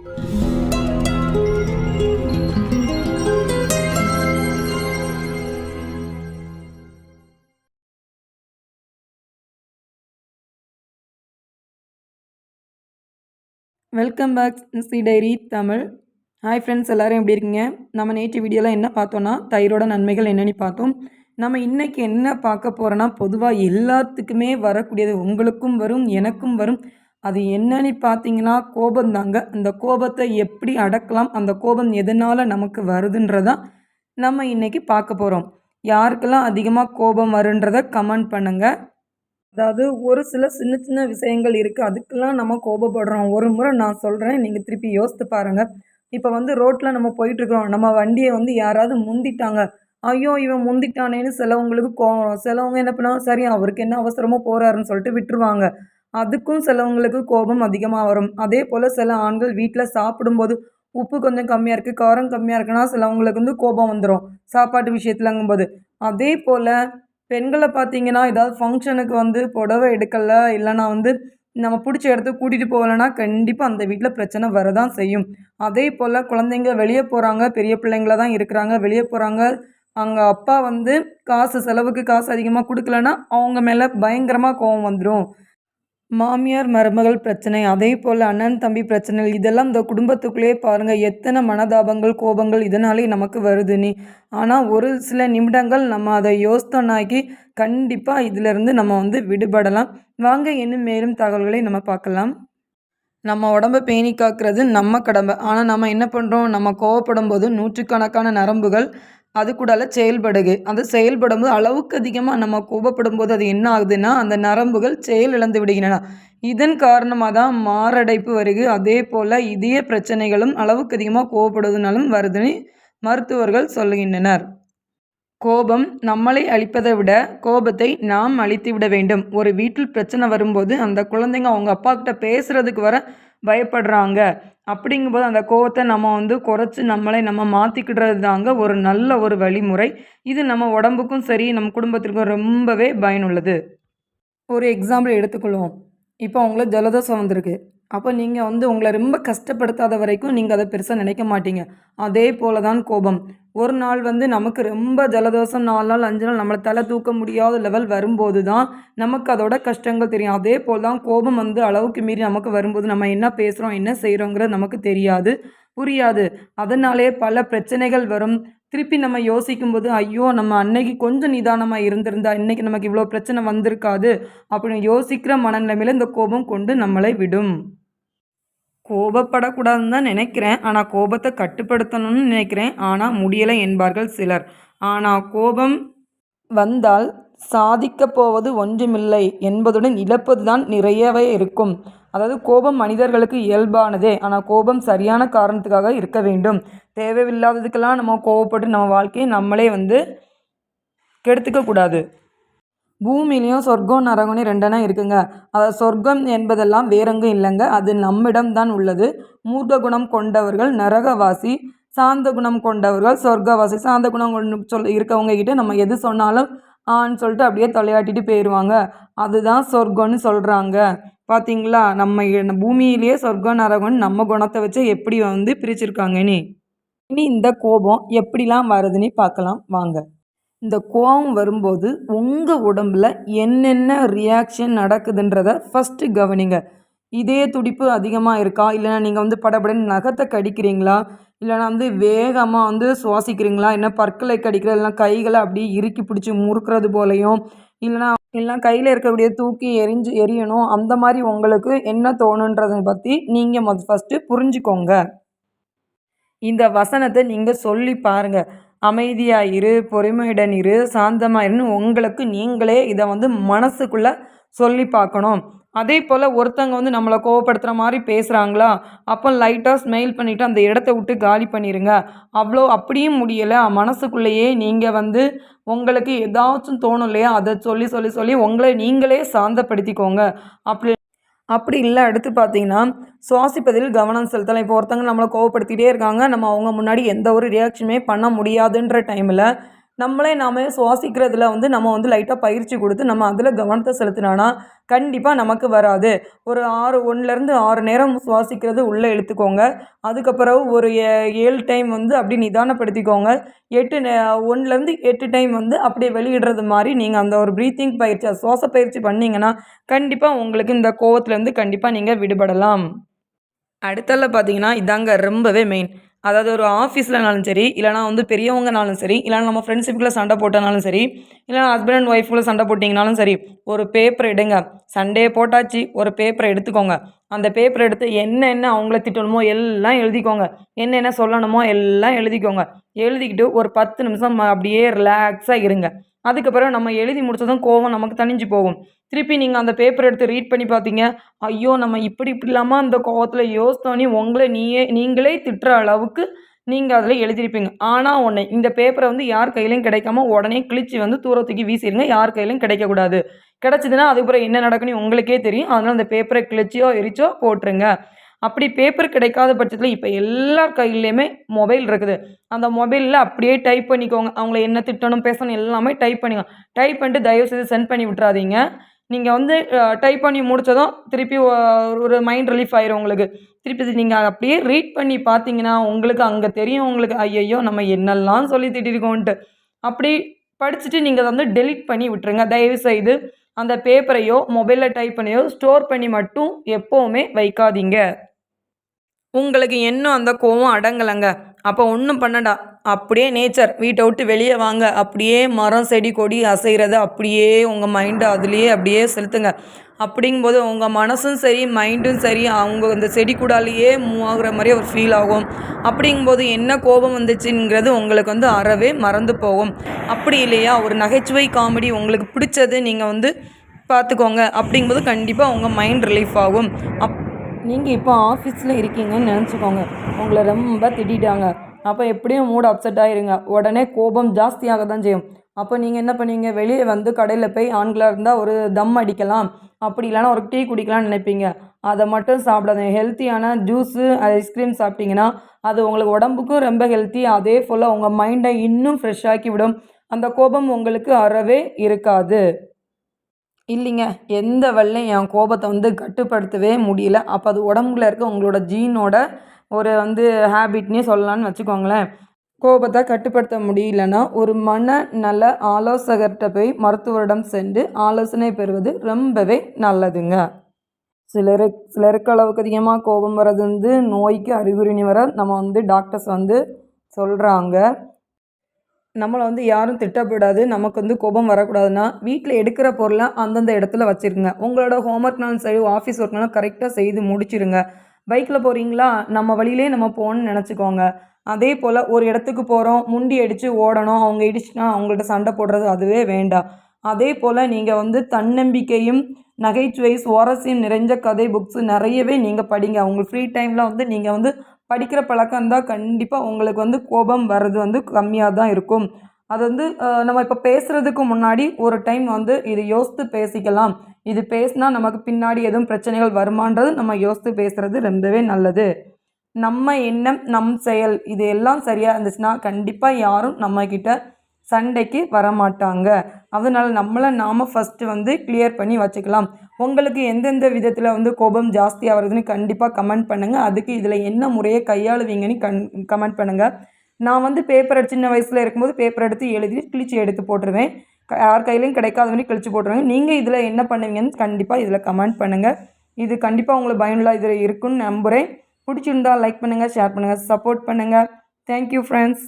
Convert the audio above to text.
Welcome back C diary Tamil hi friends எல்லோரும் எப்படி இருக்கீங்க? நம்ம நேற்று வீடியோவில் என்ன பார்த்தோன்னா தயிரோட நன்மைகள் என்னென்னு பார்த்தோம். நம்ம இன்றைக்கி என்ன பார்க்க போகிறோன்னா பொதுவாக எல்லாத்துக்குமே வரக்கூடியது உங்களுக்கும் வரும் எனக்கும் வரும். அது என்னன்னு பார்த்தீங்கன்னா கோபம் தாங்க அந்த கோபத்தை எப்படி அடக்கலாம்? அந்த கோபம் எதனால் நமக்கு வருதுன்றதான் நம்ம இன்றைக்கி பார்க்க போகிறோம் யாருக்கெல்லாம் அதிகமாக கோபம் வருன்றதை கமெண்ட் பண்ணுங்கள் அதாவது ஒரு சில சின்ன சின்ன விஷயங்கள் இருக்குது அதுக்கெல்லாம் நம்ம கோபப்படுறோம். ஒரு முறை நான் சொல்கிறேன் நீங்கள் திருப்பி யோசித்து பாருங்கள் இப்போ வந்து ரோட்டில் நம்ம போயிட்டுருக்குறோம். நம்ம வண்டியை வந்து யாராவது முந்திட்டாங்க. ஐயோ இவன் முந்திட்டானேன்னு சிலவங்களுக்கு கோவம் சிலவங்க என்ன பண்ணுவாங்க? சரி அவருக்கு என்ன அவசரமோ போகிறாருன்னு சொல்லிட்டு விட்டுருவாங்க. அதுக்கும் சிலவங்களுக்கு கோபம் அதிகமாக வரும். அதே போல் சில ஆண்கள் வீட்டில் சாப்பிடும்போது உப்பு கொஞ்சம் கம்மியாக இருக்குது காரம் கம்மியாக இருக்குன்னா சிலவங்களுக்கு வந்து கோபம் வந்துடும் சாப்பாட்டு விஷயத்துலங்கும்போது. அதே போல் பெண்களை பார்த்தீங்கன்னா ஏதாவது ஃபங்க்ஷனுக்கு வந்து புடவ எடுக்கலை இல்லைனா வந்து நம்ம பிடிச்ச இடத்துக்கு கூட்டிகிட்டு போகலைன்னா கண்டிப்பாக அந்த வீட்டில் பிரச்சனை வரதான் செய்யும். அதே போல் குழந்தைங்க வெளியே போகிறாங்க பெரிய பிள்ளைங்கள தான் இருக்கிறாங்க வெளியே போகிறாங்க அங்கே அப்பா வந்து காசு செலவுக்கு காசு அதிகமாக கொடுக்கலன்னா அவங்க மேலே பயங்கரமாக கோவம் வந்துடும் மாமியார் மருமகள் பிரச்சனை அதே போல் அண்ணன் தம்பி பிரச்சனை இதெல்லாம் இந்த குடும்பத்துக்குள்ளேயே பாருங்கள் எத்தனை மனதாபங்கள் கோபங்கள் இதனாலே நமக்கு வருது நீ. ஆனால் ஒரு சில நிமிடங்கள் நம்ம அதை யோசனாக்கி கண்டிப்பாக இதிலிருந்து நம்ம வந்து விடுபடலாம். வாங்க இன்னும் மேலும் தகவல்களை நம்ம பார்க்கலாம். நம்ம உடம்பை பேணி காக்கிறது நம்ம கடமை. ஆனால் நம்ம என்ன பண்ணுறோம் நம்ம கோவப்படும் போது நூற்றுக்கணக்கான நரம்புகள் அது கூடால செயல்படுது அது செயல்படும் போது அளவுக்கு அதிகமாக நம்ம கோபப்படும் போது அது என்ன ஆகுதுன்னா அந்த நரம்புகள் செயல் இழந்து விடுகின்றன. இதன் காரணமாக தான் மாரடைப்பு வருது அதே போல் இதய பிரச்சனைகளும் அளவுக்கு அதிகமாக கோபப்படுவதனாலும் வருதுன்னு மருத்துவர்கள் சொல்லுகின்றனர். கோபம் நம்மளை அழிப்பதை விட கோபத்தை நாம் அழித்து விட வேண்டும். ஒரு வீட்டில் பிரச்சனை வரும்போது அந்த குழந்தைங்க அவங்க அப்பா கிட்ட பேசுகிறதுக்கு வர பயப்படுறாங்க. அப்படிங்கும்போது அந்த கோவத்தை நம்ம வந்து குறைச்சி நம்மளை நம்ம மாற்றிக்கிடுறது தாங்க ஒரு நல்ல ஒரு வழிமுறை. இது நம்ம உடம்புக்கும் சரி நம்ம குடும்பத்திற்கும் ரொம்பவே பயனுள்ளது. ஒரு எக்ஸாம்பிள் எடுத்துக்கொள்வோம். இப்போ உங்களுக்கு ஜலதோஷம் வந்திருக்கு. அப்போ நீங்கள் வந்து உங்களை ரொம்ப கஷ்டப்படுத்தாத வரைக்கும் நீங்கள் அதை பெருசாக நினைக்க மாட்டீங்க. அதே போல தான் கோபம். ஒரு நாள் வந்து நமக்கு ரொம்ப ஜலதோஷம் நாலு நாள் அஞ்சு நாள் நம்மளை தலை தூக்க முடியாத லெவல் வரும்போது தான் நமக்கு அதோட கஷ்டங்கள் தெரியும். அதே போல் தான் கோபம் வந்து அளவுக்கு மீறி நமக்கு வரும்போது நம்ம என்ன பேசுகிறோம் என்ன செய்கிறோங்கிறது நமக்கு தெரியாது. புரியாது. அதனாலே பல பிரச்சனைகள் வரும். திருப்பி நம்ம யோசிக்கும்போது ஐயோ நம்ம அன்னைக்கு கொஞ்சம் நிதானமாக இருந்திருந்தா இன்றைக்கி நமக்கு இவ்வளோ பிரச்சனை வந்திருக்காது அப்படின்னு யோசிக்கிற மனநிலைமையில் இந்த கோபம் கொண்டு நம்மளை விடும். கோபப்படக்கூடாதுன்னு தான் நினைக்கிறேன். ஆனால் கோபத்தை கட்டுப்படுத்தணும்னு நினைக்கிறேன். ஆனால் முடியலை என்பார்கள் சிலர். ஆனால் கோபம் வந்தால் சாதிக்கப் போவது ஒன்றுமில்லை என்பதுடன் இழப்பது தான் நிறையவே இருக்கும். அதாவது கோபம் மனிதர்களுக்கு இயல்பானதே. ஆனால் கோபம் சரியான காரணத்துக்காக இருக்க வேண்டும். தேவையில்லாததுக்கெல்லாம் நம்ம கோவப்பட்டு நம்ம வாழ்க்கையை நம்மளே வந்து கெடுத்துக்கக்கூடாது பூமிலையும் சொர்க்கம் நரகம்னு ரெண்டெண்ணா இருக்குங்க. அதாவது சொர்க்கம் என்பதெல்லாம் வேறெங்கும் இல்லைங்க. அது நம்மிடம் தான் உள்ளது. மூர்க்க குணம் கொண்டவர்கள் நரகவாசி சாந்த குணம் கொண்டவர்கள் சொர்க்கவாசி. சாந்த குணம் கொண்டு சொல் இருக்கவங்க கிட்ட நம்ம எது சொன்னாலும் ஆன்னு சொல்லிட்டு அப்படியே தொலையாட்டிட்டு போயிடுவாங்க அதுதான் சொர்க்கம்னு சொல்கிறாங்க பார்த்தீங்களா நம்ம பூமியிலேயே சொர்க்கம் நரகம்னு நம்ம குணத்தை வச்சு எப்படி வந்து பிரிச்சிருக்காங்கன்னு நீ இனி இந்த கோபம் எப்படிலாம் வருதுன்னு பார்க்கலாம். வாங்க. இந்த கோவம் வரும்போது உங்கள் உடம்பில் என்னென்ன ரியாக்ஷன் நடக்குதுன்றத ஃபஸ்ட்டு கவனிங்க. இதே துடிப்பு அதிகமாக இருக்கா? இல்லைனா நீங்கள் வந்து படபடன்னு நகத்தை கடிக்கிறீங்களா? இல்லைனா வந்து வேகமாக வந்து சுவாசிக்கிறீங்களா? என்ன பற்களை கடிக்கிற இல்லைனா கைகளை அப்படியே இறுக்கி பிடிச்சி முறுக்கிறது போலையும் இல்லைனா இல்லைனா கையில் இருக்கக்கூடிய தூக்கி எரிஞ்சு எரியணும் அந்த மாதிரி உங்களுக்கு என்ன தோணுன்றதை பற்றி நீங்கள் மொதல் ஃபஸ்ட்டு புரிஞ்சுக்கோங்க. இந்த வசனத்தை நீங்கள் சொல்லி பாருங்கள் அமைதியாக இரு பொறுமையுடன் இரு சாந்தமாக இருன்னு உங்களுக்கு நீங்களே இதை வந்து மனசுக்குள்ளே சொல்லி பார்க்கணும். அதே போல் ஒருத்தவங்க வந்து நம்மளை கோவப்படுத்துகிற மாதிரி பேசுகிறாங்களா அப்போ லைட்டாக ஸ்மெயில் பண்ணிவிட்டு அந்த இடத்த விட்டு காலி பண்ணிடுங்க அவ்வளோ அப்படியும் முடியலை. மனசுக்குள்ளேயே நீங்கள் வந்து உங்களுக்கு ஏதாச்சும் தோணும் இல்லையா? அதை சொல்லி சொல்லி சொல்லி உங்களை நீங்களே சாந்தப்படுத்திக்கோங்க. அப்படி அப்படி இல்லை அடுத்து பார்த்தீங்கன்னா சுவாசிப்பதில் கவனம் செலுத்தலாம். இப்போ ஒருத்தவங்க நம்மளை கோவப்படுத்திகிட்டே இருக்காங்க. நம்ம அவங்க முன்னாடி எந்த ஒரு ரியாக்ஷனுமே பண்ண முடியாதுன்ற டைமில் நம்மளே நாம் சுவாசிக்கிறதுல வந்து நம்ம வந்து லைட்டாக பயிற்சி கொடுத்து நம்ம அதில் கவனத்தை செலுத்தினோன்னா கண்டிப்பாக நமக்கு வராது. ஒரு ஆறு ஒன்றுலேருந்து ஆறு நேரம் சுவாசிக்கிறது உள்ளே இழுத்துக்கோங்க. அதுக்கப்புறம் ஒரு ஏழு டைம் வந்து அப்படி நிதானப்படுத்திக்கோங்க. எட்டு ஒன்றுலேருந்து எட்டு டைம் வந்து அப்படியே வெளியிடுறது மாதிரி நீங்கள் அந்த ஒரு ப்ரீத்திங் பயிற்சி சுவாச பயிற்சி பண்ணிங்கன்னா கண்டிப்பாக உங்களுக்கு இந்த கோவத்துலேருந்து கண்டிப்பாக நீங்கள் விடுபடலாம். அடுத்தல பார்த்தீங்கன்னா இதாங்க ரொம்பவே மெயின் அதாவது ஒரு ஆஃபீஸ்லனாலும் சரி இல்லைனா வந்து பெரியவங்கனாலும் சரி இல்லைனா நம்ம ஃப்ரெண்ட்ஷிப்பில் சண்டை போட்டனாலும் சரி இல்லைனா ஹஸ்பண்ட் அண்ட் ஒய்ஃப்குள்ளே சண்டை போட்டிங்கனாலும் சரி ஒரு பேப்பர் எடுங்க. சண்டே போட்டாச்சு ஒரு பேப்பரை எடுத்துக்கோங்க. அந்த பேப்பரை எடுத்து என்னென்ன அவங்கள திட்டணுமோ எல்லாம் எழுதிக்கோங்க. என்னென்ன சொல்லணுமோ எல்லாம் எழுதிக்கோங்க. எழுதிக்கிட்டு ஒரு பத்து நிமிஷம் அப்படியே ரிலாக்ஸாக இருங்க. அதுக்கப்புறம் நம்ம எழுதி முடிச்சதும் கோவம் நமக்கு தணிஞ்சு போகும். திருப்பி நீங்கள் அந்த பேப்பர் எடுத்து ரீட் பண்ணி பார்த்தீங்க. ஐயோ நம்ம இப்படி இப்படி இல்லாமல் அந்த கோவத்தில் யோசித்தோன்னே உங்களை நீயே நீங்களே திட்டுற அளவுக்கு நீங்கள் அதில் எழுதியிருப்பீங்க. ஆனால் ஒன்று இந்த பேப்பரை வந்து யார் கையிலையும் கிடைக்காம உடனே கிழிச்சு வந்து தூரத்துக்கு வீசிடுங்க யார் கையிலையும் கிடைக்கக்கூடாது. கிடச்சிதுன்னா அதுக்கப்புறம் என்ன நடக்குன்னு உங்களுக்கே தெரியும். அதனால் அந்த பேப்பரை கிழிச்சியோ எரிச்சோ போட்டுருங்க. அப்படி பேப்பர் கிடைக்காத பட்சத்தில் இப்போ எல்லார் கையிலையுமே மொபைல் இருக்குது. அந்த மொபைலில் அப்படியே டைப் பண்ணிக்கோங்க. அவங்கள என்ன திட்டணும் பேசணும் எல்லாமே டைப் பண்ணிக்கோங்க. டைப் பண்ணிட்டு தயவுசெய்து சென்ட் பண்ணி விட்றாதீங்க நீங்கள் வந்து டைப் பண்ணி முடித்ததும் திருப்பி ஒரு மைண்ட் ரிலீஃப் ஆயிரும் உங்களுக்கு. திருப்பி நீங்கள் அப்படியே ரீட் பண்ணி பார்த்தீங்கன்னா உங்களுக்கு அங்கே தெரியும் உங்களுக்கு ஐயையோ நம்ம என்னெல்லாம் சொல்லி திட்டிருக்கோன்ட்டு. அப்படி படிச்சுட்டு நீங்கள் அதை வந்து டெலிட் பண்ணி விட்டுருங்க. தயவுசெய்து அந்த பேப்பரையோ மொபைலில் டைப் பண்ணியோ ஸ்டோர் பண்ணி மட்டும் எப்போவுமே வைக்காதீங்க. உங்களுக்கு இன்னும் அந்த கோவம் அடங்கலைங்க. அப்போ ஒன்றும் பண்ணடா. அப்படியே நேச்சர் வீட்டை விட்டு வெளியே வாங்க. அப்படியே மரம் செடி கொடி அசைகிறத அப்படியே உங்கள் மைண்டை அதுலேயே அப்படியே செலுத்துங்க. அப்படிங்கும்போது உங்கள் மனசும் சரி மைண்டும் சரி அவங்க அந்த செடி கூடாலேயே மூவ் ஆகுற மாதிரி ஒரு ஃபீல் ஆகும். அப்படிங்கும்போது என்ன கோபம் வந்துச்சுங்கிறது உங்களுக்கு வந்து அறவே மறந்து போகும். அப்படி இல்லையா? ஒரு நகைச்சுவை காமெடி உங்களுக்கு பிடிச்சது நீங்கள் வந்து பார்த்துக்கோங்க. அப்படிங்கும்போது கண்டிப்பாக உங்கள் மைண்ட் ரிலீஃப் ஆகும். அப் நீங்கள் இப்போ ஆஃபீஸில் இருக்கீங்கன்னு நினச்சிக்கோங்க. உங்களை ரொம்ப திட்டாங்க அப்போ எப்படியும் மூடு அப்செட் ஆகிருங்க உடனே கோபம் ஜாஸ்தியாக தான் செய்யும். அப்போ நீங்கள் என்ன பண்ணுவீங்க வெளியே வந்து கடையில் போய் ஆண்களாக இருந்தால் ஒரு தம் அடிக்கலாம். அப்படி இல்லைனா ஒரு டீ குடிக்கலாம்னு நினைப்பீங்க. அதை மட்டும் சாப்பிடாதீங்க. ஹெல்த்தியான ஜூஸு ஐஸ்கிரீம் சாப்பிட்டீங்கன்னா அது உங்களுக்கு உடம்புக்கும் ரொம்ப ஹெல்த்தி அதே போல் உங்கள் மைண்டை இன்னும் ஃப்ரெஷ் ஆக்கி விடும். அந்த கோபம் உங்களுக்கு அறவே இருக்காது. இல்லைங்க எந்த வழிலையும் என் கோபத்தை வந்து கட்டுப்படுத்தவே முடியல. அப்போ அது உடம்புல இருக்க உங்களோட ஜீனோட ஒரு வந்து ஹேபிட்னே சொல்லலான்னு வச்சுக்கோங்களேன். கோபத்தை கட்டுப்படுத்த முடியலன்னா ஒரு மன நல்ல ஆலோசகர்கிட்ட போய் மருத்துவரிடம் சென்று ஆலோசனை பெறுவது ரொம்பவே நல்லதுங்க. சிலரு சிலருக்கு அளவுக்கு அதிகமாக கோபம் வர்றது வந்து நோய்க்கு அறிகுறினி வர நம்ம வந்து டாக்டர்ஸ் வந்து சொல்கிறாங்க நம்மளை வந்து யாரும் திட்டப்படாது நமக்கு வந்து கோபம் வரக்கூடாதுன்னா வீட்டில் எடுக்கிற பொருளை அந்தந்த இடத்துல வச்சுருங்க. உங்களோட ஹோம்ஒர்க்னாலும் சரி ஆஃபீஸ் ஒர்க்னாலும் கரெக்டாக செய்து முடிச்சிருங்க. பைக்கில் போகிறீங்களா நம்ம வழியிலே நம்ம போகணுன்னு நினச்சிக்கோங்க. அதே போல் ஒரு இடத்துக்கு போகிறோம் முண்டி அடித்து ஓடணும் அவங்க இடிச்சுனா அவங்கள்ட்ட சண்டை போடுறது அதுவே வேண்டாம். அதே போல் நீங்கள் வந்து தன்னம்பிக்கையும் நகைச்சுவை சுவாரஸ்யம் நிறைஞ்ச கதை புக்ஸு நிறையவே நீங்கள் படிங்க. அவங்க ஃப்ரீ டைமில் வந்து நீங்கள் வந்து படிக்கிற பழக்கம் இருந்தால் கண்டிப்பாக உங்களுக்கு வந்து கோபம் வர்றது வந்து கம்மியாக தான் இருக்கும். அது வந்து நம்ம இப்போ பேசுகிறதுக்கு முன்னாடி ஒரு டைம் வந்து இது யோசித்து பேசிக்கலாம். இது பேசினா நமக்கு பின்னாடி எதுவும் பிரச்சனைகள் வருமானது நம்ம யோசித்து பேசுகிறது ரொம்பவே நல்லது. நம்ம எண்ணம் நம் செயல் இது எல்லாம் சரியாக இருந்துச்சுன்னா கண்டிப்பாக யாரும் நம்மக்கிட்ட சண்டைக்கு வரமாட்டாங்க. அதனால் நம்மளை நாம் ஃபஸ்ட்டு வந்து கிளியர் பண்ணி வச்சுக்கலாம். உங்களுக்கு எந்தெந்த விதத்தில் வந்து கோபம் ஜாஸ்தியாக வருதுன்னு கண்டிப்பாக கமெண்ட் பண்ணுங்கள் அதுக்கு இதில் என்ன முறையை கையாளுவீங்கன்னு கண் கமெண்ட் பண்ணுங்கள் நான் வந்து பேப்பர் சின்ன வயசில் இருக்கும்போது பேப்பர் எடுத்து எழுதி கிழிச்சு எடுத்து போட்டுருவேன். யார் கையிலையும் கிடைக்காத மாதிரி கிழிச்சு போட்டுருவேன். நீங்கள் இதில் என்ன பண்ணுவீங்கன்னு கண்டிப்பாக இதில் கமெண்ட் பண்ணுங்கள் இது கண்டிப்பாக உங்களுக்கு பயனுள்ள இதில் இருக்குன்னு நம்புகிறேன் பிடிச்சிருந்தால் லைக் பண்ணுங்கள் ஷேர் பண்ணுங்கள் சப்போர்ட் பண்ணுங்கள் தேங்க்யூ ஃப்ரெண்ட்ஸ்